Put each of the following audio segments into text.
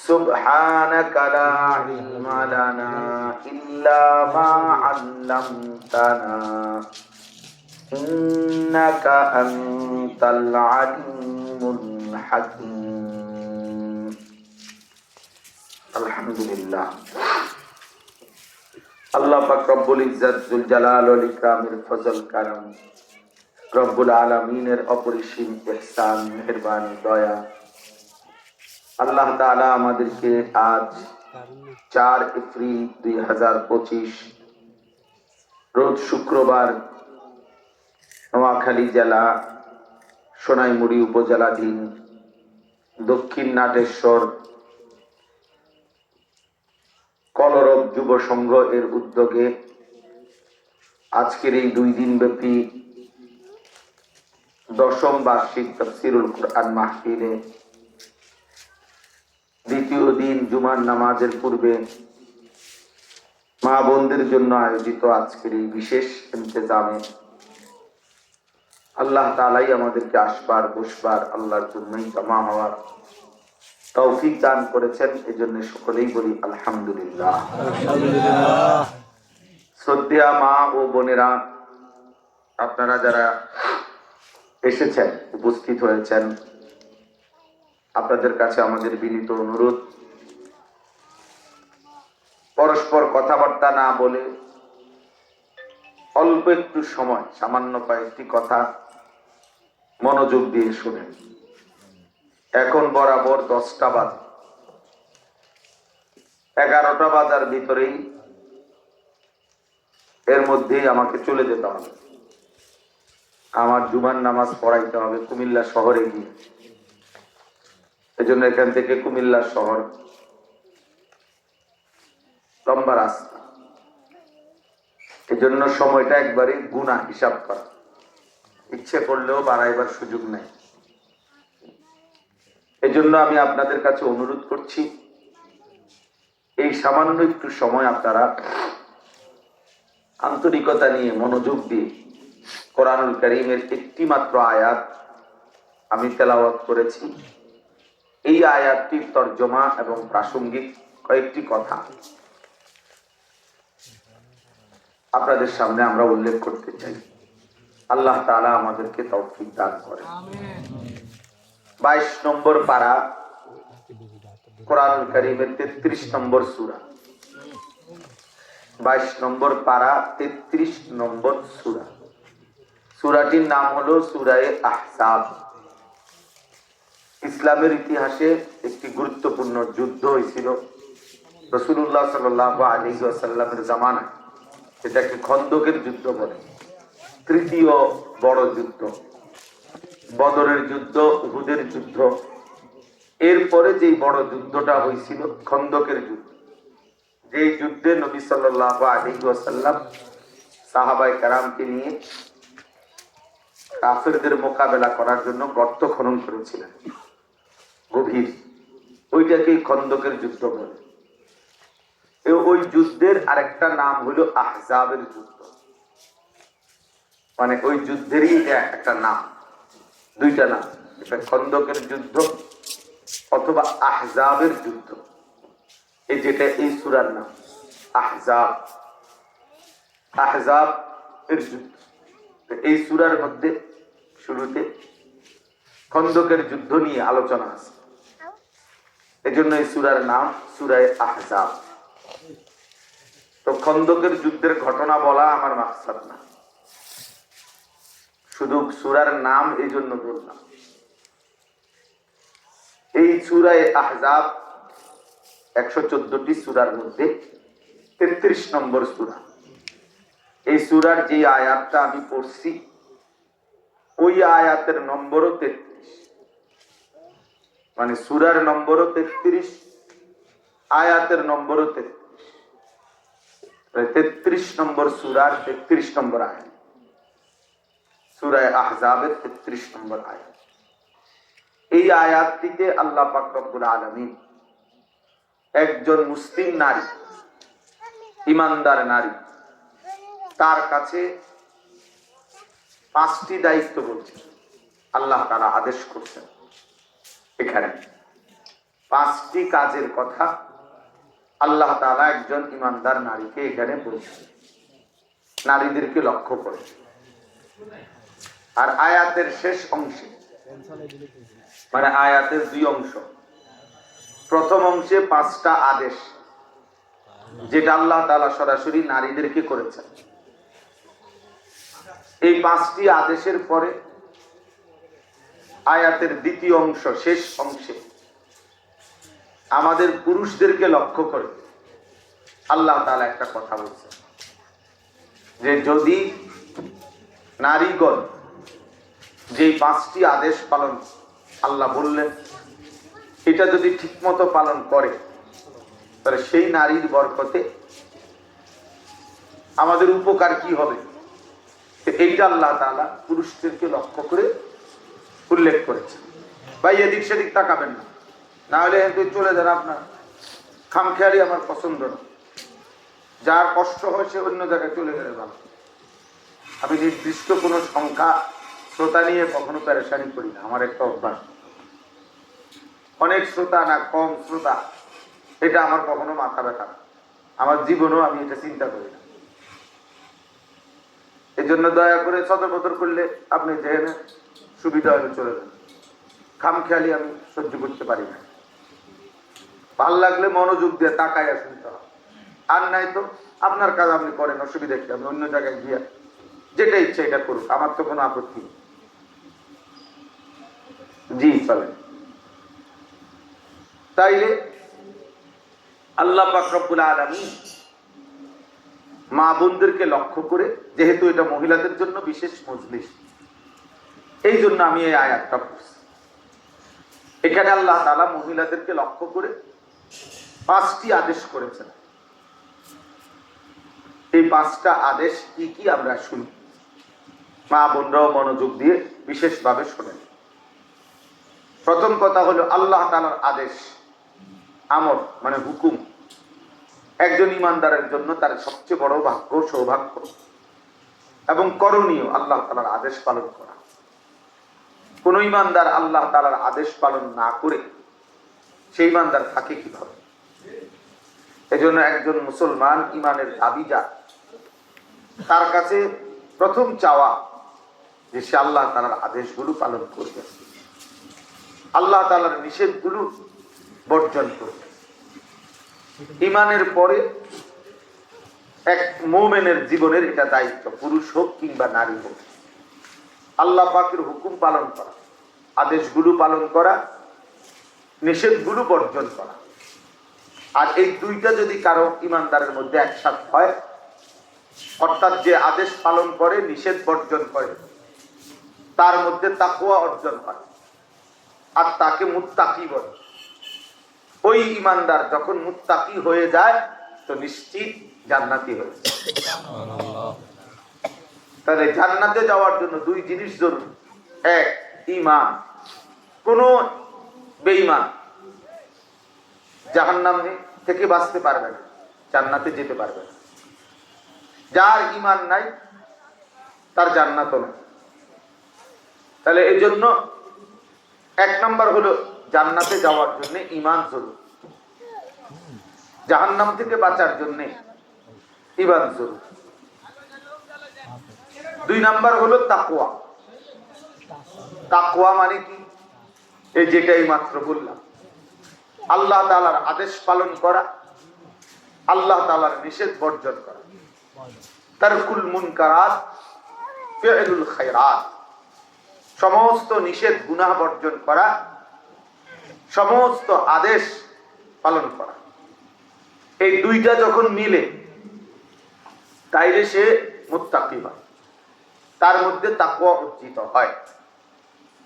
سبحانك لا علم لنا إلا ما علمتنا إنك أنت العليم الحكيم الحمد لله আল্লাহ পাক রব্বুল ইজ্জত জুল জালাল ওয়াল ইকরামের ফজল কারম রব্বুল আলামিনের অপরিসীম ইহসান মেহেরবানি দয়া আল্লাহ তাআলা আমাদেরকে আজ চার এপ্রিল দুই হাজার পঁচিশ, রোজ শুক্রবার নোয়াখালী জেলা সোনাইমুড়ি উপজেলাধীন দক্ষিণ নাটেশ্বর কলরব যুব সংঘ এর উদ্যোগে আজকের এই দুই দিন ব্যাপী দশম বার্ষিক তফসিরুল কোরআন মাহফিলে দ্বিতীয় দিন জুমার নামাজের পূর্বে মা বোনদের জন্য আয়োজিত আজকের এই বিশেষ ইন্তজামে আল্লাহ তালাই আমাদেরকে আসবার, বসবার, আল্লাহর জন্যই জমা হওয়ার তৌফিক দান করেছেন। এজন্য সকলেই বলি আলহামদুলিল্লাহ। শ্রদ্ধা মা ও বোনেরা, আপনারা যারা এসেছেন, উপস্থিত হয়েছেন আপনাদের কাছে আমাদের বিনীত অনুরোধ। পরস্পর কথাবার্তা না বলে অল্প একটু সময়, সামান্য কয়েকটি কথা মনোযোগ দিয়ে শুনেন। এখন বরাবর দশটা বাজে। এগারোটা বাজার ভিতরেই এর মধ্যেই আমাকে চলে যেতে হবে। আমার জুমার নামাজ পড়াইতে হবে কুমিল্লা শহরে গিয়ে। এজন্য এখান থেকে কুমিল্লা শহর লম্বা রাস্তা। এজন্য সময়টা একবারে গুণা হিসাব করা। ইচ্ছে করলেও বাড়াইবার সুযোগ নেই। এজন্য আমি আপনাদের কাছে অনুরোধ করছি, এই সামান্য একটু সময় আপনারা আন্তরিকতা নিয়ে মনোযোগ দিয়ে কোরআনুল করিমের একটি মাত্র আয়াত আমি তেলাওয়াত করেছি। এই আয়াতটির তর্জমা এবং প্রাসঙ্গিক কয়েকটি কথা। আপনাদের সামনে আমরা উল্লেখ করতে চাই। আল্লাহ তাআলা আমাদেরকে তৌফিক দান করে বাইশ নম্বর পারা কোরআন করিমের তেত্রিশ নম্বর সুরা। বাইশ নম্বর পারা তেত্রিশ নম্বর সুরা। সুরাটির নাম হলো সুরায়ে আহসাব। ইসলামের ইতিহাসে একটি গুরুত্বপূর্ণ যুদ্ধ হয়েছিল। রসুল্লাহ সাল জামানায়। এটাকে খন্দকের যুদ্ধ বলে। তৃতীয় বড় যুদ্ধ। বদরের যুদ্ধ, উহুদের যুদ্ধ। এরপরে যেই বড় যুদ্ধটা হয়েছিল, খন্দকের যুদ্ধ। যে যুদ্ধে নবী সাল্লাহ আলী ওয়াসাল্লাম সাহাবাই কারামকে নিয়ে কাফেরদের মোকাবেলা করার জন্য গর্ত খনন করেছিলেন। গভীর। ওইটাকেই খন্দকের যুদ্ধ বলে। ওই যুদ্ধের আরেকটা নাম হলো আহজাবের যুদ্ধ। মানে ওই যুদ্ধেরই একটা নাম। দুইটা নাম। খন্দকের যুদ্ধ অথবা আহজাবের যুদ্ধ। এই যেটা এই সুরার নাম, আহজাব। আহজাব এর যুদ্ধ। এই সুরার মধ্যে শুরুতে খন্দকের যুদ্ধ নিয়ে আলোচনা আছে। এজন্য এই সুরার নাম সুরায় আহজাব। তো খন্দকের যুদ্ধের ঘটনা বলা আমার মাকসাদ না। শুধু সুরার নাম এই জন্য বললাম এই সুরায় আহজাব একশো চোদ্দটি সুরার মধ্যে তেত্রিশ নম্বর সুরা। এই সুরার যে আয়াতটা আমি পড়ছি, ওই আয়াতের নম্বরও তেত্রিশ। মানে সুরার নম্বরও তেত্রিশ, আয়াতের নম্বরও তেত্রিশ। নম্বর সুরার তেত্রিশ নম্বর আয়াত। সুরায় আহজাবের তেত্রিশ নম্বর আয়াত। এই আয়াতটিতে আল্লাহ পাক রব্বুল আলমিন একজন মুসলিম নারী, ইমানদার নারী, তার কাছে পাঁচটি দায়িত্ব বলছে আল্লাহ তারা আদেশ করছেন। এখানে। পাঁচটি কাজের কথা আল্লাহ তালা একজন ইমানদার নারীকে এখানে বলছেন। নারীদেরকে লক্ষ্য করে। আর আয়াতের শেষ অংশে মানে আয়াতের দুই অংশ, প্রথম অংশে পাঁচটা আদেশ, যেটা আল্লাহ তালা সরাসরি নারীদেরকে করেছেন। এই পাঁচটি আদেশের পরে আয়াতের দ্বিতীয় অংশ, শেষ অংশে। আমাদের পুরুষদেরকে লক্ষ্য করে আল্লাহ তালা একটা কথা বলছে যে, যদি নারীগণ যে পাঁচটি আদেশ পালন আল্লাহ বললেন, এটা যদি ঠিকমতো পালন করে, তাহলে সেই নারীর বরকতে আমাদের উপকার কি হবে? এইটা আল্লাহ তালা পুরুষদেরকে লক্ষ্য করে উল্লেখ করেছে। ভাই, এদিক সেদিক তাকাবেন না। না হলে তুই চলে যান আপনার। খামখেয়ালি আমার পছন্দ না। যার কষ্ট হয় সে অন্য জায়গায় চলে গেলে ভালো। আমি নির্দিষ্ট কোনো সংখ্যা শ্রোতা নিয়ে কখনো প্যারেশানি করি না। আমার একটা অভ্যাস। অনেক শ্রোতা না, কম শ্রোতা। এটা আমার কখনো মাথা ব্যথা না। আমার জীবনেও আমি এটা চিন্তা করি না। এই জন্য দয়া করে সদর করলে আপনি যেখানে সুবিধা হলে চলে যান খামখেয়ালি আমি সহ্য করতে পারি না। ভালো লাগলে মনোযোগ দিয়ে তাকায় শুনতে হবে আর নাই তো, আপনার কাজ আপনি করেন, অসুবিধা কি? আমি অন্য জায়গায় গিয়ে যেটা ইচ্ছা এটা করুক আমার তো কোনো আপত্তি নেই। জি, চলেন। তাইলে আল্লাহ পাকরবুল আলমী মা বোনদেরকে লক্ষ্য করে, যেহেতু এটা মহিলাদের জন্য বিশেষ মজলিস এই জন্য আমি এই আয়াতটা পড়ছি। এখানে আল্লাহ তালা মহিলাদেরকে লক্ষ্য করে পাঁচটি আদেশ করেছেন। এই পাঁচটা আদেশ কি কি আমরা শুনি? মা বোনরাও মনোযোগ দিয়ে বিশেষভাবে শোনেন। প্রথম কথা হলো আল্লাহ তালার আদেশ, আমর মানে হুকুম। একজন ইমানদারের জন্য তার সবচেয়ে বড় ভাগ্য, সৌভাগ্য। এবং করণীয় আল্লাহ তালার আদেশ পালন করা। কোন ইমানদার আল্লাহ তালার আদেশ পালন না করে সেই ইমানদার থাকে কীভাবে? এজন্য একজন মুসলমান ইমানের দাবি যা তার কাছে প্রথম চাওয়া যে সে আল্লাহ তালার আদেশগুলো পালন করবে। আল্লাহ তালার নিষেধগুলো বর্জন করবে। ইমানের পরে এক মোমেনের জীবনের এটা দায়িত্ব, পুরুষ হোক কিংবা নারী হোক। আল্লাহ পাকের হুকুম পালন করা, আদেশগুলো পালন করা, নিষেধগুলো বর্জন করা। আর এই দুইটা যদি কারও ইমানদারের মধ্যে একসাথ হয়, অর্থাৎ যে আদেশ পালন করে, নিষেধ বর্জন করে, তার মধ্যে তাকুয়া অর্জন করে আর তাকে মুত্তাকি বলে। ওই ইমানদার যখন মুত্তাকি হয়ে যায়, তো নিশ্চিত জান্নাতি হয়ে যায়। তাহলে জান্নাতে যাওয়ার জন্য দুই জিনিস জরুরি। এক ইমান কোন বেঈমান জাহান্নাম থেকে বাঁচতে পারবে না, জান্নাতে যেতে পারবে না। যার ইমান নাই, তার জান্নাতও নাই। তাহলে এই জন্য এক নম্বর হলো জান্নাতে যাওয়ার জন্য ইমান জরুরি। জাহান্নাম থেকে বাঁচার জন্যে ইমান জরুরি। দুই নাম্বার হলো তাকুয়া তাকুয়া মানে কি? এই যেটাই মাত্র বললাম। আল্লাহ তালার আদেশ পালন করা, আল্লাহ তালার নিষেধ বর্জন করা। তারকুল মুনকারাত ফি'লুল খায়রাত। সমস্ত নিষেধ, গুনাহ বর্জন করা, সমস্ত আদেশ পালন করা। এই দুইটা যখন মিলে, তাইলে সে মুত্তাকি হয় তার মধ্যে তাকুয়া উজ্জিত হয়।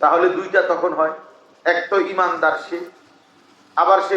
তাহলে দুইটা তখন হয়। এক তো ইমানদার সে, আবার সে